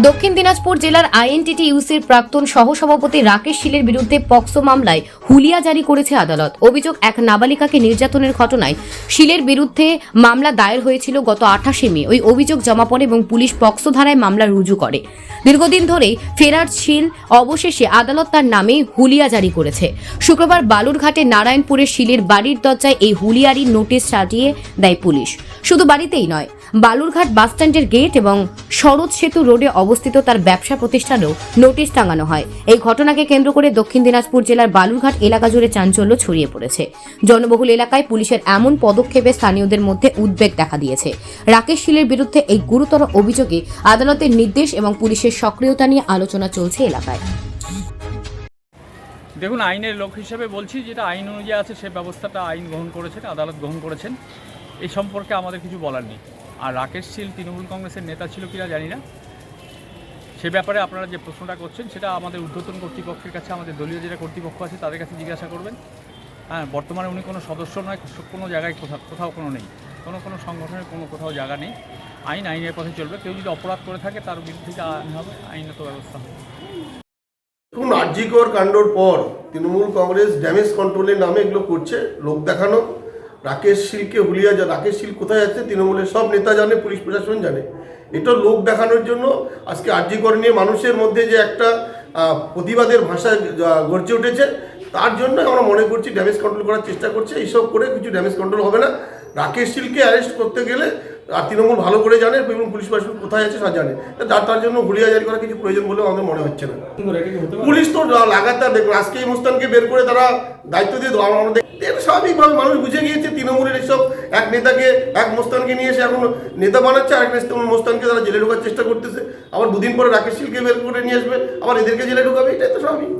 দক্ষিণ দিনাজপুর জেলার আইএনটিটি ইউসির প্রাক্তন সহসভাপতি রাকেশ শীলের বিরুদ্ধে পক্সো মামলায় হুলিয়া জারি করেছে আদালত। অভিযোগ, এক নাবালিকাকে নির্যাতনের ঘটনায় শীলের বিরুদ্ধে মামলা দায়ের হয়েছিল গত আঠাশে মে। ওই অভিযোগ জমা পড়ে এবং পুলিশ পক্সো ধারায় মামলা রুজু করে। দীর্ঘদিন ধরেই ফেরার শীল অবশেষে আদালত তার নামে হুলিয়া জারি করেছে। শুক্রবার বালুরঘাটে নারায়ণপুরের শীলের বাড়ির দরজায় এই হুলিয়ারির নোটিশ সাজিয়ে দেয় পুলিশ। শুধু বাড়িতেই নয়, বালুরঘাট বাসস্ট্যান্ডের গেট এবং শরৎ সেতু রোডে অবস্থিত তার ব্যবসা প্রতিষ্ঠানেও নোটিশ টাঙানো হয়। এই ঘটনাকে কেন্দ্র করে দক্ষিণ দিনাজপুর জেলার বালুরঘাট এলাকা জুড়ে চাঞ্চল্য ছড়িয়ে পড়েছে। জনবহুল এলাকায় পুলিশের এমন পদক্ষেপে স্থানীয়দের মধ্যে উদ্বেগ দেখা দিয়েছে। রাকেশ শীলের বিরুদ্ধে এই গুরুতর অভিযোগে আদালতের নির্দেশ এবং পুলিশের সক্রিয়তা নিয়ে আলোচনা চলছে এলাকায়। দেখুন, আইনের লোক হিসেবে বলছি, যেটা আইন অনুযায়ী আছে, সে ব্যবস্থাটা আইন গ্রহণ করেছেন, আদালত গ্রহণ করেছেন। এই সম্পর্কে আমাদের কিছু বলার নেই। আর রাকেশ শীল, তৃণমূল কংগ্রেসের নেতা ছিল কিনা জানি না। সে ব্যাপারে আপনারা যে প্রশ্নটা করছেন, সেটা আমাদের ঊর্ধ্বতন কর্তৃপক্ষের কাছে, আমাদের দলীয় যেটা কর্তৃপক্ষ আছে, তাদের কাছে জিজ্ঞাসা করবেন। হ্যাঁ বর্তমানে উনি কোনো সদস্য নয়, কোনো জায়গায় কোথাও কোথাও কোনো নেই। কোনো কোনো সংগঠনের কোনো কোথাও জায়গা নেই। আইন, আইনের পথে চলবে। কেউ যদি অপরাধ করে থাকে, তার বিরুদ্ধে আইন হবে, আইনত ব্যবস্থা হবে। আরজিকর কাণ্ডর পর তৃণমূল কংগ্রেস ড্যামেজ কন্ট্রোলের নামে এগুলো করছে, লোক দেখানো। রাকেশ শীলকে হুলিয়া যা, রাকেশ শীল কোথায় আছে? তৃণমূলের সব নেতা জানে, পুলিশ প্রশাসন জানে। এটা লোক দেখানোর জন্য আজকে আরজিকর নিয়ে মানুষের মধ্যে যে একটা প্রতিবাদের ভাষা যা- গড়ে উঠেছে, তার জন্য আমরা মনে করছি ড্যামেজ কন্ট্রোল করার চেষ্টা করছে, এইসব করে কিছু ড্যামেজ কন্ট্রোল হবে না। রাকেশ শীলকে অ্যারেস্ট করতে গেলে আর তৃণমূল ভালো করে জানে, এবং পুলিশ প্রশাসন কোথায় আছে তা জানে। তার তার জন্য হুলিয়া জারি করা কিছু প্রয়োজন বলে আমাদের মনে হচ্ছে না। পুলিশ তো লাগাতার দেখুন আজকে এই মুস্তানকে বের করে তারা দায়িত্ব দিয়ে দেওয়া এটা স্বাভাবিকভাবে মানুষ বুঝে গিয়েছে তৃণমূলের এইসব এক নেতাকে, এক মোস্তানকে নিয়ে এসে এখন নেতা বানাচ্ছে আর এক মোস্তানকে তারা জেলে ঢোকার চেষ্টা করতেছে। আবার দুদিন পরে রাকেশ সিলকে বের করে নিয়ে আসবে, আবার এদেরকে জেলে ঢোকাবে, এটাই তো স্বাভাবিক।